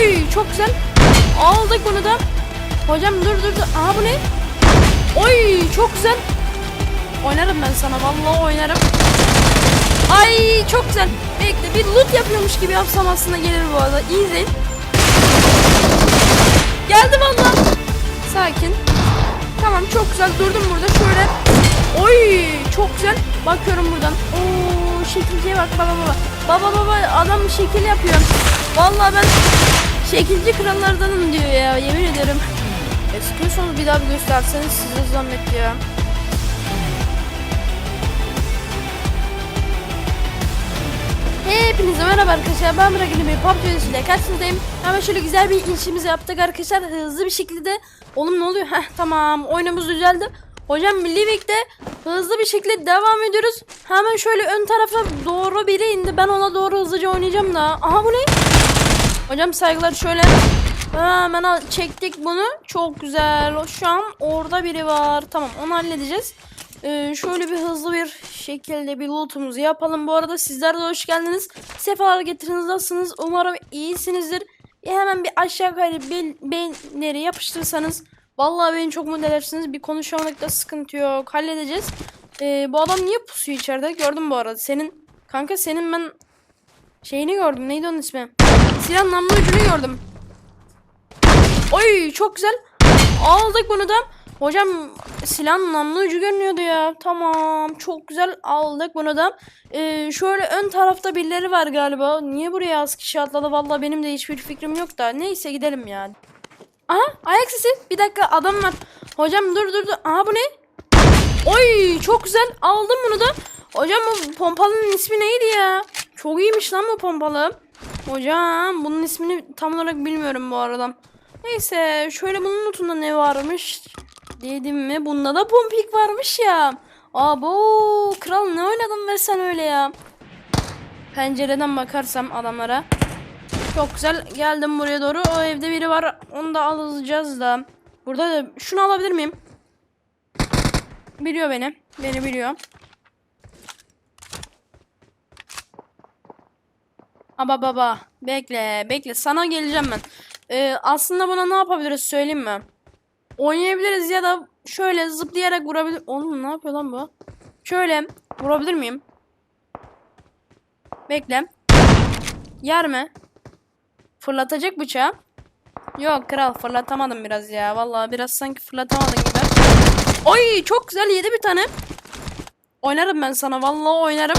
Oy çok güzel. Aldık bunu da. Hocam dur dur dur. Aha bu ne? Oy çok güzel. Oynarım ben sana vallahi oynarım. Ay çok güzel. Bekle bir loot yapıyormuş gibi yapsam aslında gelir bu arada. İyi izleyin. Geldi valla. Sakin. Tamam çok güzel durdum burada şöyle. Oy çok güzel. Bakıyorum buradan. Oo şekilciye bak baba baba. Baba baba adam şekil yapıyor. Vallahi ben şekilci krallardanım diyor ya yemin ederim. E, sıkıyorsanız bir daha bir gösterseniz size zahmet ya. Hepinize merhaba arkadaşlar ben Burak bir PUBG ile karşınızdayım. Hemen şöyle güzel bir işimizi yaptık arkadaşlar hızlı bir şekilde. Oğlum ne oluyor? Heh tamam oyunumuz düzeldi. Hocam Livik'te hızlı bir şekilde devam ediyoruz. Hemen şöyle ön tarafa doğru biri indi. Ben ona doğru hızlıca oynayacağım da. Aha bu ne? Hocam saygılar şöyle. Hemen çektik bunu. Çok güzel. Şu an orada biri var. Tamam onu halledeceğiz. Ee, şöyle bir hızlı bir şekilde bir lootumuzu yapalım. Bu arada sizler de hoş geldiniz. Sefalar getiriniz nasılsınız? Umarım iyisinizdir. Bir hemen bir aşağı kaydı beğenileri yapıştırırsanız Vallahi beni çok mutlu edersiniz. Bir konuşamadıkta sıkıntı yok. Halledeceğiz. Ee, bu adam niye pusuyor içeride? Gördüm bu arada. Senin kanka senin ben şeyini gördüm. Neydi onun ismi? Silah namlu ucunu gördüm. Oy çok güzel. Aldık bunu da. Hocam silahın namlu ucu görünüyordu ya. Tamam çok güzel aldık bunu da. Ee, şöyle ön tarafta birileri var galiba. Niye buraya az kişi atladı? Vallahi benim de hiçbir fikrim yok da. Neyse gidelim ya. Aha ayak sesi. Bir dakika adam var. Hocam dur dur dur. Aha bu ne? Oy çok güzel. Aldım bunu da. Hocam bu pompalının ismi neydi ya? Çok iyiymiş lan bu pompalı. Hocam bunun ismini tam olarak bilmiyorum bu arada. Neyse şöyle bunun notunda ne varmış? Dedim mi? Bunda da pompik varmış ya. Abo kral ne oynadın ve sen öyle ya. Pencereden bakarsam adamlara. Çok güzel. Geldim buraya doğru. O evde biri var. Onu da alacağız da. Burada da şunu alabilir miyim? Biliyor beni. Beni biliyor. Aba baba. Bekle. Bekle. Sana geleceğim ben. Ee, aslında buna ne yapabiliriz söyleyeyim mi? Oynayabiliriz ya da şöyle zıplayarak vurabilir. Oğlum ne yapıyor lan bu? Şöyle vurabilir miyim? Bekle. Yer mi? Fırlatacak bıçağı. Yok kral fırlatamadım biraz ya. Vallahi biraz sanki fırlatamadım gibi. Oy çok güzel yedi bir tane. Oynarım ben sana vallahi oynarım.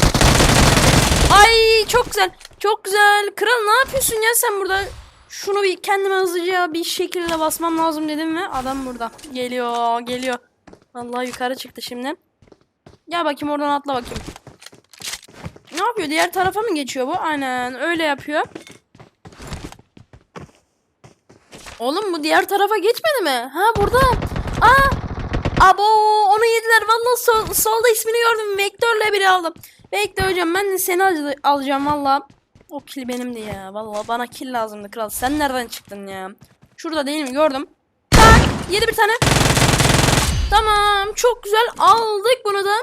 Ay çok güzel. Çok güzel. Kral ne yapıyorsun ya sen burada? Şunu bir kendime hızlıca bir şekilde basmam lazım dedim mi? Adam burada. Geliyor, geliyor. Vallahi yukarı çıktı şimdi. Gel bakayım oradan atla bakayım. Ne yapıyor? Diğer tarafa mı geçiyor bu? Aynen öyle yapıyor. Oğlum bu diğer tarafa geçmedi mi? Ha burada. Aa! Abo onu yediler. Vallahi sol, solda ismini gördüm. Vektörle biri aldım. Bekle hocam ben de seni al- alacağım valla. O kill benimdi ya. Valla bana kill lazımdı kral. Sen nereden çıktın ya? Şurada değil mi? Gördüm. Tak! Yedi bir tane. Tamam. Çok güzel. Aldık bunu da.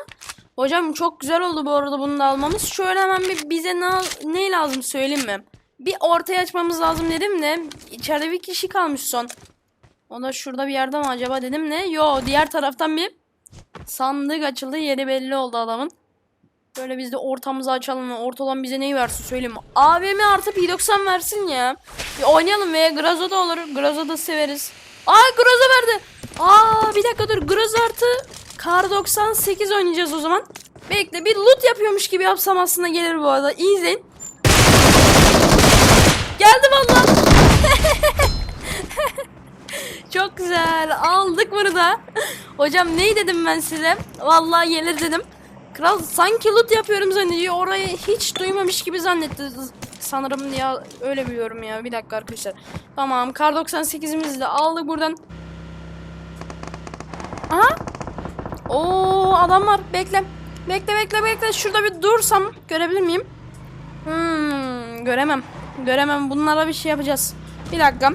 Hocam çok güzel oldu bu arada bunu da almamız. Şöyle hemen bir bize ne, ne lazım söyleyeyim mi? Bir ortaya açmamız lazım dedim de içeride bir kişi kalmış son. O da şurada bir yerde mi acaba dedim ne? Yo diğer taraftan bir sandık açıldı. Yeri belli oldu adamın. Böyle biz de ortamızı açalım. Ortadan bize neyi versin söyleyeyim? AVM artı P90 versin ya. Bir oynayalım veya Groza da olur. Groza da severiz. Aa Groza verdi. Aa bir dakika dur. Groza artı Kar 98 oynayacağız o zaman. Bekle bir loot yapıyormuş gibi yapsam aslında gelir bu arada. İyi izleyin. Geldi valla. Çok güzel. Aldık bunu da. Hocam ney dedim ben size? Vallahi gelir dedim. Kral sanki loot yapıyorum zannediyor. Orayı hiç duymamış gibi zannetti sanırım ya öyle biliyorum ya. Bir dakika arkadaşlar. Tamam. Kar 98'imizi de aldık buradan. Aha. Oo adam var. Bekle. Bekle bekle bekle. Şurada bir dursam görebilir miyim? Hmm, göremem. Göremem. Bunlara bir şey yapacağız. Bir dakika.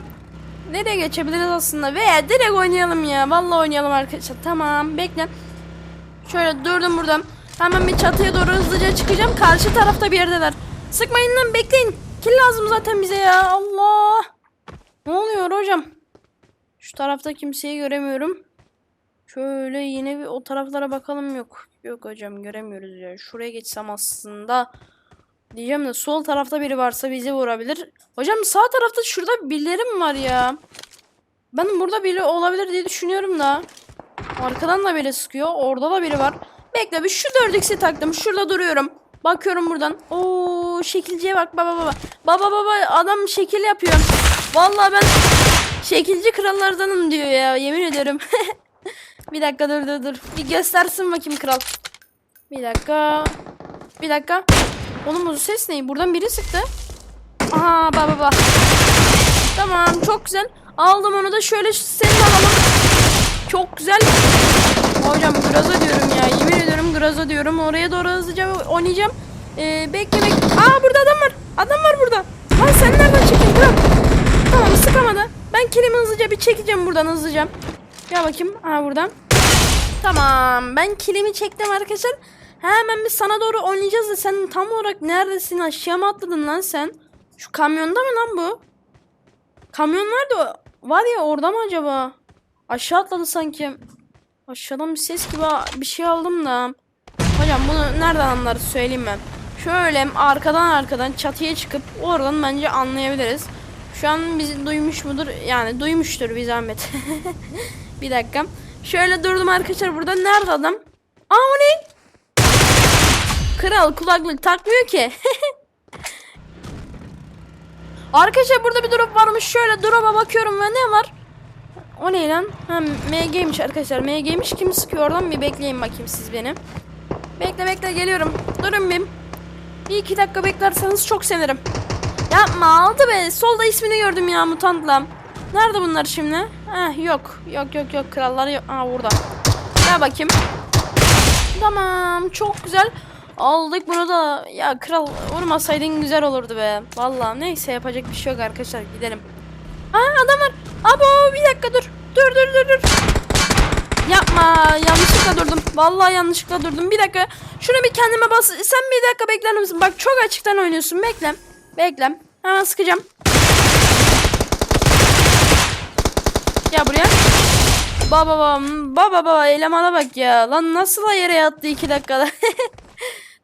Nereye geçebiliriz aslında? Veya direkt oynayalım ya. Vallahi oynayalım arkadaşlar. Tamam. Bekle. Şöyle durdum buradan. Hemen bir çatıya doğru hızlıca çıkacağım. Karşı tarafta bir yerdeler. Sıkmayın lan bekleyin. Kill lazım zaten bize ya. Allah. Ne oluyor hocam? Şu tarafta kimseyi göremiyorum. Şöyle yine bir o taraflara bakalım yok. Yok hocam göremiyoruz ya. Şuraya geçsem aslında. Diyeceğim de sol tarafta biri varsa bizi vurabilir. Hocam sağ tarafta şurada birileri mi var ya? Ben burada biri olabilir diye düşünüyorum da. Arkadan da biri sıkıyor. Orada da biri var. Bekle bir şu 4x'i taktım. Şurada duruyorum. Bakıyorum buradan. Oo şekilciye bak baba baba. Baba baba adam şekil yapıyor. Vallahi ben şekilci krallardanım diyor ya yemin ederim. bir dakika dur dur dur. Bir göstersin bakayım kral. Bir dakika. Bir dakika. Oğlum bu ses ne? Buradan biri sıktı. Aha baba baba. Tamam çok güzel. Aldım onu da şöyle seni alalım. Çok güzel. Hocam Graza diyorum ya. Yemin ediyorum Graza diyorum. Oraya doğru hızlıca oynayacağım. Ee, bekle bekle. Aa burada adam var. Adam var burada. Lan sen nereden çekin? Kral. Tamam sıkamadı. Ben kilimi hızlıca bir çekeceğim buradan hızlıca. Gel bakayım. Aa buradan. Tamam. Ben kilimi çektim arkadaşlar. Hemen bir sana doğru oynayacağız da sen tam olarak neredesin? Aşağı mı atladın lan sen? Şu kamyonda mı lan bu? Kamyon nerede? Var ya orada mı acaba? Aşağı atladı sanki. Aşağıdan bir ses gibi bir şey aldım da. Hocam bunu nereden anlarız söyleyeyim ben. Şöyle arkadan arkadan çatıya çıkıp oradan bence anlayabiliriz. Şu an bizi duymuş mudur? Yani duymuştur bir zahmet. bir dakika. Şöyle durdum arkadaşlar burada. Nerede adam? Aa o ne? Kral kulaklık takmıyor ki. Arkadaşlar burada bir drop varmış. Şöyle drop'a bakıyorum ve ne var? O ne lan? Ha MG'ymiş arkadaşlar. MG'ymiş. Kim sıkıyor oradan? Bir bekleyin bakayım siz beni. Bekle bekle geliyorum. Durun bir. Bir iki dakika beklerseniz çok sevinirim. Yapma aldı be. Solda ismini gördüm ya mutantla. Nerede bunlar şimdi? Heh yok. Yok yok yok krallar yok. Aa burada. Gel bakayım. Tamam çok güzel. Aldık bunu da. Ya kral vurmasaydın güzel olurdu be. Vallahi neyse yapacak bir şey yok arkadaşlar gidelim. Aa adam var. Abo bir dakika dur. Dur dur dur dur. Yapma yanlışlıkla durdum. Vallahi yanlışlıkla durdum. Bir dakika. Şunu bir kendime bas. Sen bir dakika bekler misin? Bak çok açıktan oynuyorsun. Bekle. Bekle. Hemen sıkacağım. Gel buraya. Baba baba baba baba elemana bak ya. Lan nasıl yere yattı iki dakikada.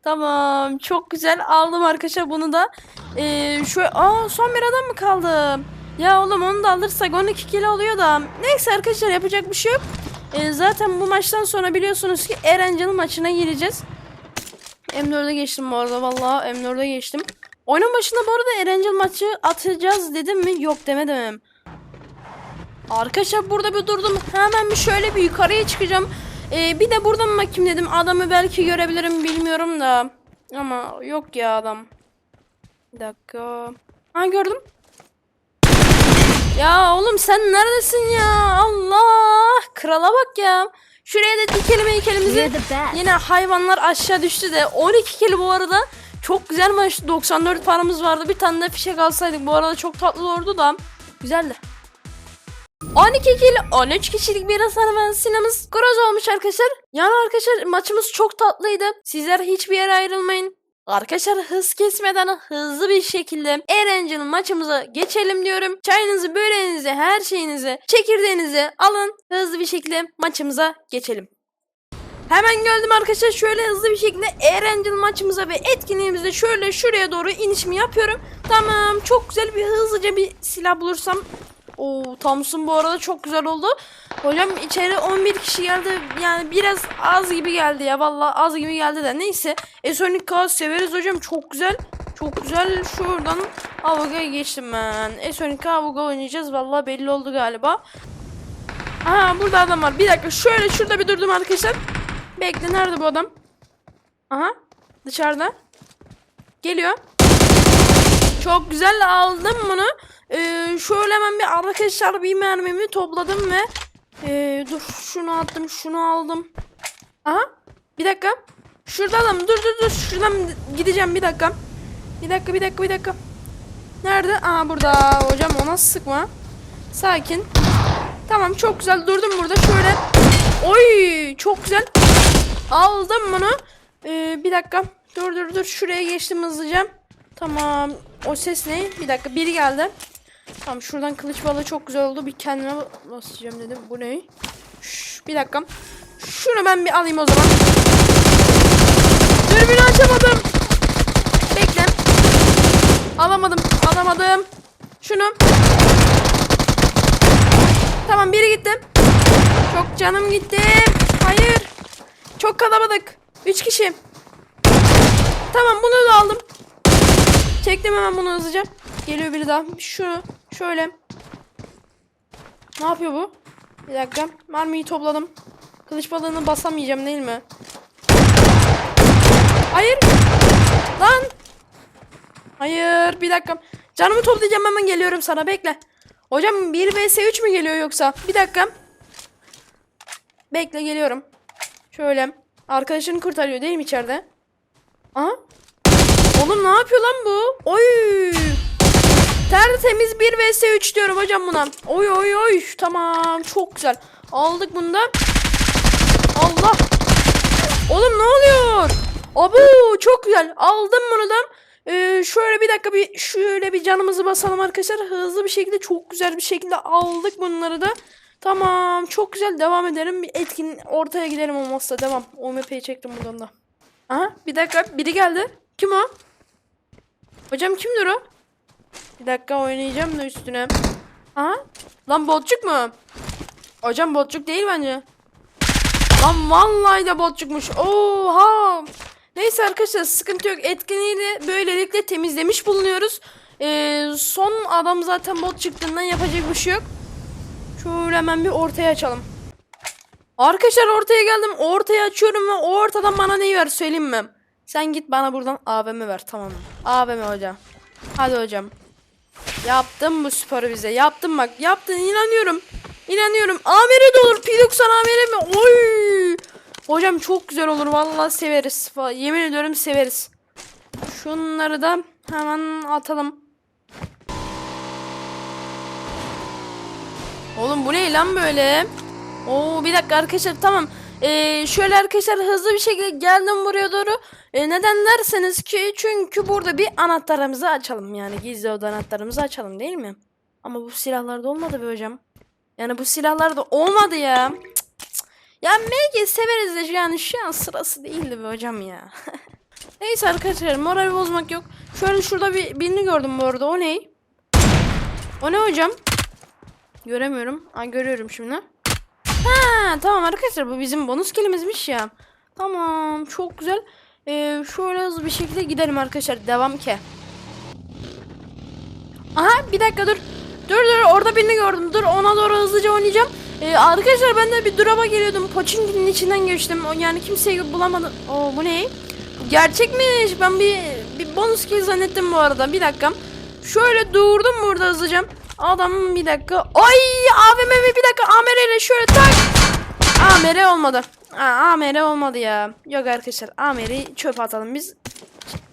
tamam çok güzel aldım arkadaşlar bunu da. Ee, şu aa son bir adam mı kaldı? Ya oğlum onu da alırsak 12 kilo oluyor da. Neyse arkadaşlar yapacak bir şey yok. Ee, zaten bu maçtan sonra biliyorsunuz ki Erencil'in maçına gireceğiz. M4'e geçtim bu arada vallahi M4'e geçtim. Oyunun başında bu arada Erencil maçı atacağız dedim mi? Yok demedim. Arkadaşlar burada bir durdum. Hemen bir şöyle bir yukarıya çıkacağım. Ee, bir de buradan bakayım dedim. Adamı belki görebilirim bilmiyorum da. Ama yok ya adam. Bir dakika. Ha gördüm. Ya oğlum sen neredesin ya? Allah! Krala bak ya. Şuraya da dikelim heykelimizi. Yine hayvanlar aşağı düştü de 12 kilo bu arada. Çok güzel maç. 94 paramız vardı. Bir tane de fişek alsaydık. Bu arada çok tatlı olurdu da. Güzeldi. 12 kilo 13 kişilik bir hasar sinemamız groz olmuş arkadaşlar. Yani arkadaşlar maçımız çok tatlıydı. Sizler hiçbir yere ayrılmayın. Arkadaşlar hız kesmeden hızlı bir şekilde Erencil maçımıza geçelim diyorum. Çayınızı, böreğinizi, her şeyinizi, çekirdeğinizi alın. Hızlı bir şekilde maçımıza geçelim. Hemen geldim arkadaşlar şöyle hızlı bir şekilde Erencil maçımıza ve etkinliğimize şöyle şuraya doğru inişimi yapıyorum. Tamam çok güzel bir hızlıca bir silah bulursam Oo Thompson bu arada çok güzel oldu. Hocam içeri 11 kişi geldi. Yani biraz az gibi geldi ya. Vallahi az gibi geldi de. Neyse. Esonik Chaos severiz hocam. Çok güzel. Çok güzel. Şuradan Avoga'ya geçtim ben. Esonik Avoga oynayacağız. Vallahi belli oldu galiba. Aha burada adam var. Bir dakika. Şöyle şurada bir durdum arkadaşlar. Bekle. Nerede bu adam? Aha. Dışarıda. Geliyor. Çok güzel aldım bunu. Ee, şöyle hemen bir arkadaşlar bir mermimi topladım ve ee, dur şunu attım şunu aldım. Aha bir dakika. Şurada adam dur dur dur şuradan gideceğim bir dakika. Bir dakika bir dakika bir dakika. Nerede? Aa burada hocam ona sıkma. Sakin. Tamam çok güzel durdum burada şöyle. Oy çok güzel. Aldım bunu. Ee, bir dakika. Dur dur dur şuraya geçtim hızlıca. Tamam. O ses ne? Bir dakika biri geldi. Tamam şuradan kılıç balığı çok güzel oldu. Bir kendime basacağım dedim. Bu ne? Şş, bir dakika. Şunu ben bir alayım o zaman. Dürbünü açamadım. Bekle. Alamadım. Alamadım. Şunu. Tamam biri gitti. Çok canım gitti. Hayır. Çok kalabalık. Üç kişi. Tamam bunu da aldım. Çektim hemen bunu hızlıca. Geliyor biri daha. Şunu şöyle. Ne yapıyor bu? Bir dakika. Mermiyi topladım. Kılıç balığını basamayacağım değil mi? Hayır. Lan. Hayır. Bir dakika. Canımı toplayacağım hemen geliyorum sana. Bekle. Hocam 1 vs 3 mü geliyor yoksa? Bir dakika. Bekle geliyorum. Şöyle. Arkadaşını kurtarıyor değil mi içeride? Aha. Oğlum ne yapıyor lan bu? Oy. Tertemiz 1 vs 3 diyorum hocam buna. Oy oy oy. Tamam çok güzel. Aldık bunu da. Allah. Oğlum ne oluyor? Abu çok güzel. Aldım bunu da. Ee, şöyle bir dakika bir şöyle bir canımızı basalım arkadaşlar. Hızlı bir şekilde çok güzel bir şekilde aldık bunları da. Tamam çok güzel devam edelim. Bir etkin ortaya gidelim olmazsa devam. OMP'yi çektim buradan da. Aha bir dakika biri geldi. Kim o? Hocam kimdir o? Bir dakika oynayacağım da üstüne. Aha. Lan botçuk mu? Hocam botçuk değil bence. Lan vallahi de botçukmuş. Oha. Neyse arkadaşlar sıkıntı yok. Etkinliği de böylelikle temizlemiş bulunuyoruz. Ee, son adam zaten bot çıktığından yapacak bir şey yok. Şöyle hemen bir ortaya açalım. Arkadaşlar ortaya geldim. Ortaya açıyorum ve ortadan bana neyi ver söyleyeyim mi? Sen git bana buradan AVM ver tamam mı? AVM hocam. Hadi hocam. Yaptın bu sporu bize. Yaptın bak. Yaptın inanıyorum. İnanıyorum. AMR de olur. P90 AMR mi? Oy. Hocam çok güzel olur. Vallahi severiz. Yemin ediyorum severiz. Şunları da hemen atalım. Oğlum bu ne lan böyle? Oo bir dakika arkadaşlar tamam. Ee, şöyle arkadaşlar hızlı bir şekilde geldim buraya doğru. Ee, neden derseniz ki çünkü burada bir anahtarımızı açalım yani gizli oda anahtarımızı açalım değil mi? Ama bu silahlarda olmadı be hocam. Yani bu silahlarda olmadı ya. Ya MG severiz de yani şu an sırası değildi be hocam ya. Neyse arkadaşlar moral bozmak yok. Şöyle şurada bir birini gördüm bu arada o ne? O ne hocam? Göremiyorum. Aa, görüyorum şimdi. Ha tamam arkadaşlar bu bizim bonus kelimizmiş ya. Tamam çok güzel. Ee, şöyle hızlı bir şekilde gidelim arkadaşlar. Devam ki. Aha bir dakika dur. Dur dur orada birini gördüm. Dur ona doğru hızlıca oynayacağım. Ee, arkadaşlar ben de bir drop'a geliyordum. Poçinki'nin içinden geçtim. Yani kimseyi bulamadım. Oo bu ne? Gerçekmiş. Ben bir bir bonus kill zannettim bu arada. Bir dakika. Şöyle durdum burada hızlıca. Adam bir dakika. Ay AVM bir dakika. AMR ile şöyle tak. AMR olmadı. Aa, AMR olmadı ya. Yok arkadaşlar AMR'i çöpe atalım biz.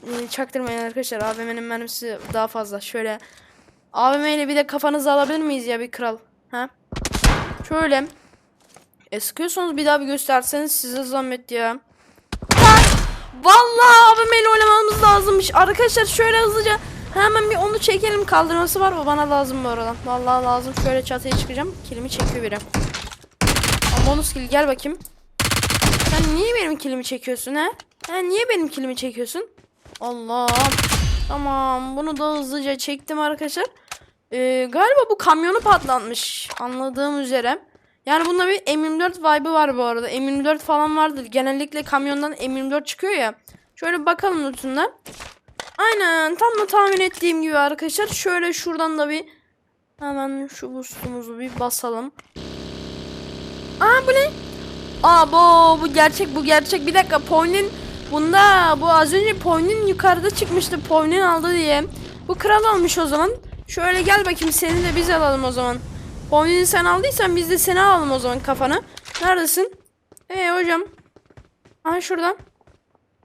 Ç- Çaktırmayın arkadaşlar. AVM'nin mermisi daha fazla. Şöyle AVM ile bir de kafanızı alabilir miyiz ya bir kral? Ha? Şöyle. E bir daha bir gösterseniz size zahmet ya. Vallahi AVM ile oynamamız lazımmış. Arkadaşlar şöyle hızlıca hemen bir onu çekelim. Kaldırması var mı? Bana lazım bu arada. Vallahi lazım. Şöyle çatıya çıkacağım. Kilimi çekiyor biri. Bonus kill gel bakayım. Sen niye benim kilimi çekiyorsun ha? Ha niye benim kilimi çekiyorsun? Allah. Tamam bunu da hızlıca çektim arkadaşlar. Ee, galiba bu kamyonu patlatmış. Anladığım üzere. Yani bunda bir M24 vibe'ı var bu arada. M24 falan vardır. Genellikle kamyondan M24 çıkıyor ya. Şöyle bakalım lütfen. Aynen tam da tahmin ettiğim gibi arkadaşlar. Şöyle şuradan da bir hemen şu boostumuzu bir basalım. Aa bu ne? Aa bu bu gerçek bu gerçek. Bir dakika Poy'nin bunda bu az önce Poy'nin yukarıda çıkmıştı. Poy'nin aldı diye. Bu kral almış o zaman. Şöyle gel bakayım seni de biz alalım o zaman. Poy'ni sen aldıysan biz de seni alalım o zaman kafana. Neredesin? Ee hocam. Aha şuradan.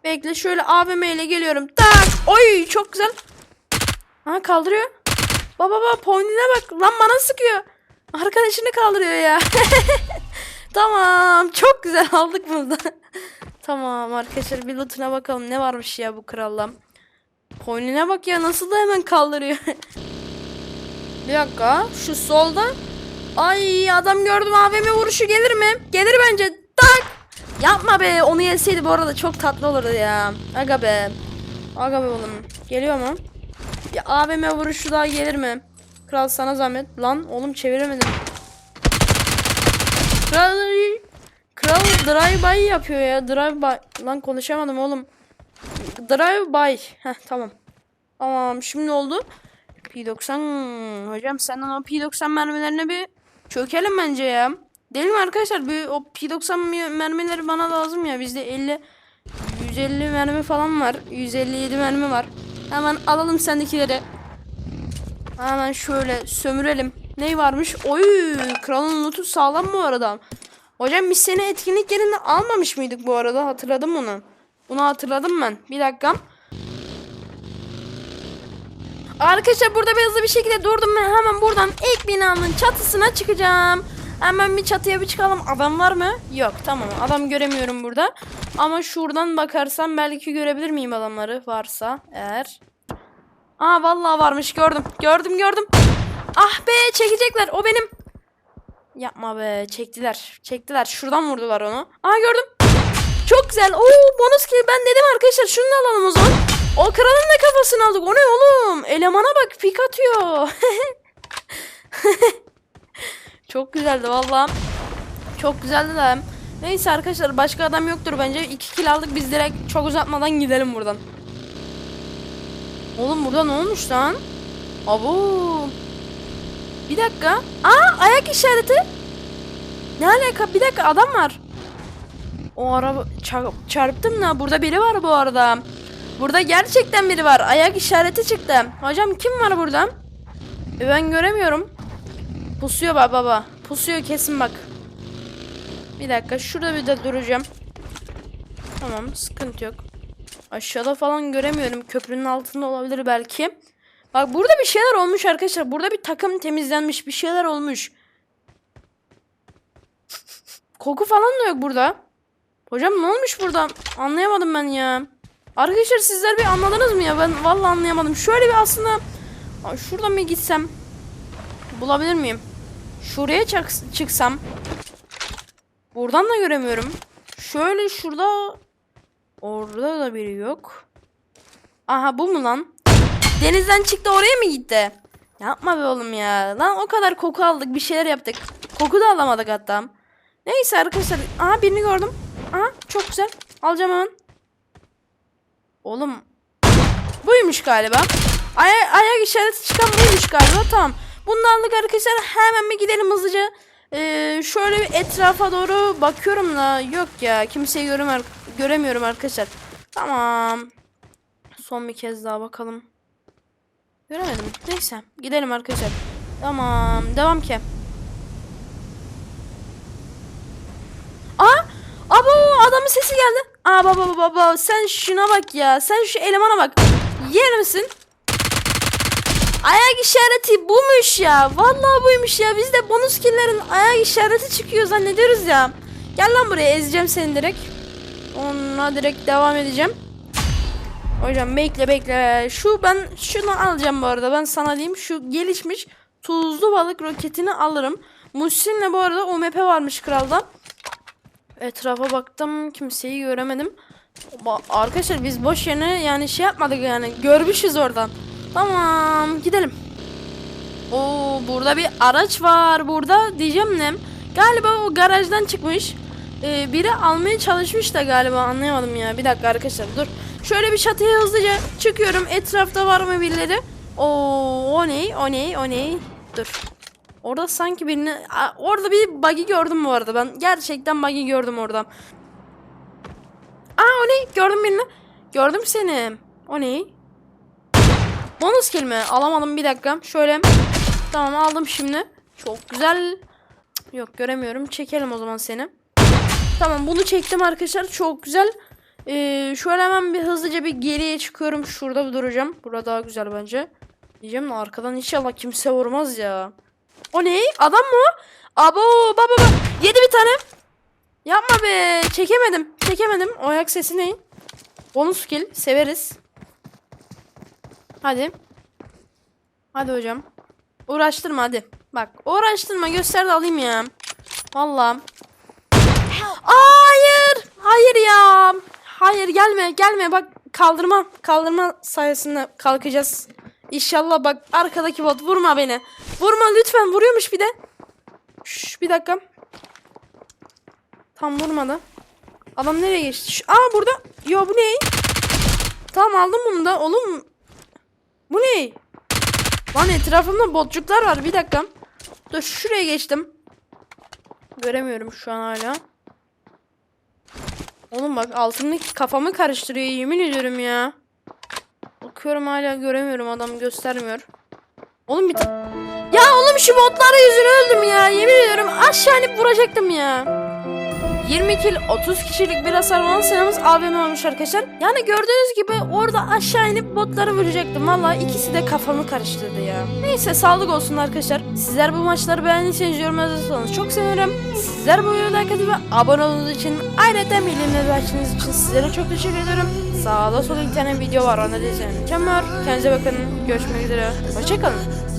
Bekle şöyle AVM ile geliyorum. Tak. Oy çok güzel. Ha kaldırıyor. Baba baba Pony'ne bak. Lan bana sıkıyor. Arkadaşını kaldırıyor ya. tamam. Çok güzel aldık bunu da. tamam arkadaşlar bir lootuna bakalım. Ne varmış ya bu kralla. Pony'ne bak ya nasıl da hemen kaldırıyor. Bir dakika. Şu solda. Ay adam gördüm AVM vuruşu gelir mi? Gelir bence. Tak. Yapma be. Onu yeseydi bu arada çok tatlı olurdu ya. Aga be. Aga be oğlum. Geliyor mu? Ya AVM vuruşu daha gelir mi? Kral sana zahmet. Lan oğlum çeviremedim. Kral Kral drive by yapıyor ya. Drive by. Lan konuşamadım oğlum. Drive by. Heh tamam. Tamam şimdi oldu. P90 hocam senden o P90 mermilerine bir çökelim bence ya. Değil mi arkadaşlar? Bir o P90 mi- mermileri bana lazım ya. Bizde 50 150 mermi falan var. 157 mermi var. Hemen alalım sendekileri. Hemen şöyle sömürelim. Ne varmış? Oy, kralın lootu sağlam bu arada. Hocam biz seni etkinlik yerinde almamış mıydık bu arada? Hatırladım onu. Bunu hatırladım ben. Bir dakika. Arkadaşlar burada bir hızlı bir şekilde durdum ve hemen buradan ilk binanın çatısına çıkacağım. Hemen bir çatıya bir çıkalım. Adam var mı? Yok tamam adam göremiyorum burada. Ama şuradan bakarsam belki görebilir miyim adamları varsa eğer. Aa vallahi varmış gördüm. Gördüm gördüm. Ah be çekecekler o benim. Yapma be çektiler. Çektiler şuradan vurdular onu. Aa gördüm. Çok güzel. Oo bonus kill. Ben dedim arkadaşlar şunu da alalım o zaman. O kralın da kafasını aldık. O ne oğlum? Elemana bak pik atıyor. Çok güzeldi valla. Çok güzeldi de. Neyse arkadaşlar başka adam yoktur bence. 2 kill aldık biz direkt çok uzatmadan gidelim buradan. Oğlum burada ne olmuş lan? Abo. Bir dakika. Aa ayak işareti. Ne alaka? Bir dakika adam var. O araba çar- çarptım da burada biri var bu arada. Burada gerçekten biri var. Ayak işareti çıktı. Hocam kim var burada? E, ben göremiyorum. Pusuyor baba baba. Pusuyor kesin bak. Bir dakika şurada bir de duracağım. Tamam sıkıntı yok. Aşağıda falan göremiyorum. Köprünün altında olabilir belki. Bak burada bir şeyler olmuş arkadaşlar. Burada bir takım temizlenmiş. Bir şeyler olmuş. Koku falan da yok burada. Hocam ne olmuş burada? Anlayamadım ben ya. Arkadaşlar sizler bir anladınız mı ya? Ben vallahi anlayamadım. Şöyle bir aslında şuradan bir gitsem bulabilir miyim? Şuraya çık- çıksam buradan da göremiyorum. Şöyle şurada orada da biri yok. Aha bu mu lan? Denizden çıktı oraya mı gitti? Yapma be oğlum ya. Lan o kadar koku aldık bir şeyler yaptık. Koku da alamadık hatta. Neyse arkadaşlar. Aha birini gördüm. Aha çok güzel. Alacağım hemen. Oğlum. Buymuş galiba. Aya ayak işareti çıkan buymuş galiba. Tamam. Bunu aldık arkadaşlar. Hemen bir gidelim hızlıca. Ee, şöyle bir etrafa doğru bakıyorum da yok ya. Kimseyi görem göremiyorum arkadaşlar. Tamam. Son bir kez daha bakalım. Göremedim. Neyse. Gidelim arkadaşlar. Tamam. Devam ki. Aa! Abo adamın sesi geldi. Aa baba baba baba sen şuna bak ya. Sen şu elemana bak. Yer misin? Ayak işareti buymuş ya. Vallahi buymuş ya. Biz de bonus killerin ayak işareti çıkıyor zannediyoruz ya. Gel lan buraya ezeceğim seni direkt. Onunla direkt devam edeceğim. Hocam bekle bekle. Şu ben şunu alacağım bu arada. Ben sana diyeyim şu gelişmiş tuzlu balık roketini alırım. Muhsin'le bu arada UMP varmış kralda. Etrafa baktım kimseyi göremedim. Arkadaşlar biz boş yerine yani şey yapmadık yani görmüşüz oradan. Tamam gidelim. Oo burada bir araç var burada diyeceğim ne? Galiba o garajdan çıkmış. Ee, biri almaya çalışmış da galiba anlayamadım ya. Bir dakika arkadaşlar dur. Şöyle bir çatıya hızlıca çıkıyorum. Etrafta var mı birileri? Oo o ne? O ne? O ne? Dur. Orada sanki birini... Orada bir buggy gördüm bu arada ben. Gerçekten buggy gördüm orada. Aa o ne? Gördüm birini. Gördüm seni. O ne? Bonus kelime. Alamadım bir dakika. Şöyle. Tamam aldım şimdi. Çok güzel. Yok göremiyorum. Çekelim o zaman seni. Tamam bunu çektim arkadaşlar. Çok güzel. Ee, şöyle hemen bir hızlıca bir geriye çıkıyorum. Şurada bir duracağım. Burada daha güzel bence. Diyeceğim de arkadan inşallah kimse vurmaz ya. O ne? Adam mı? Abo baba baba. Yedi bir tane. Yapma be. Çekemedim. Çekemedim. O ayak sesi ne? Bonus kill. Severiz. Hadi. Hadi hocam. Uğraştırma hadi. Bak uğraştırma göster de alayım ya. Vallahi. Hayır. Hayır ya. Hayır gelme gelme bak kaldırma kaldırma sayesinde kalkacağız. İnşallah bak arkadaki bot vurma beni. Vurma lütfen vuruyormuş bir de. Şş, bir dakika. Tam vurmadı. Adam nereye geçti? Şu- Aa burada. Yo bu ne? Tamam aldım bunu da. Oğlum. Bu ne? Lan etrafımda botçuklar var. Bir dakika. Dur şuraya geçtim. Göremiyorum şu an hala. Oğlum bak altımdaki kafamı karıştırıyor yemin ediyorum ya. Bakıyorum hala göremiyorum adam göstermiyor. Oğlum bir Ya oğlum şu botlara yüzüne öldüm ya. Yemin ediyorum aşağı inip vuracaktım ya. 20 kill 30 kişilik bir hasar olan silahımız AVM olmuş arkadaşlar. Yani gördüğünüz gibi orada aşağı inip botları vuracaktım. Valla ikisi de kafamı karıştırdı ya. Neyse sağlık olsun arkadaşlar. Sizler bu maçları beğendiyseniz yorum yazarsanız çok sevinirim. Sizler bu videoyu like atıp ve abone olduğunuz için ayrıca bildirimleri açtığınız için sizlere çok teşekkür ederim. Sağda solda bir tane video var. Onu da izleyin. Mükemmel. Kendinize bakın. Görüşmek üzere. Hoşçakalın.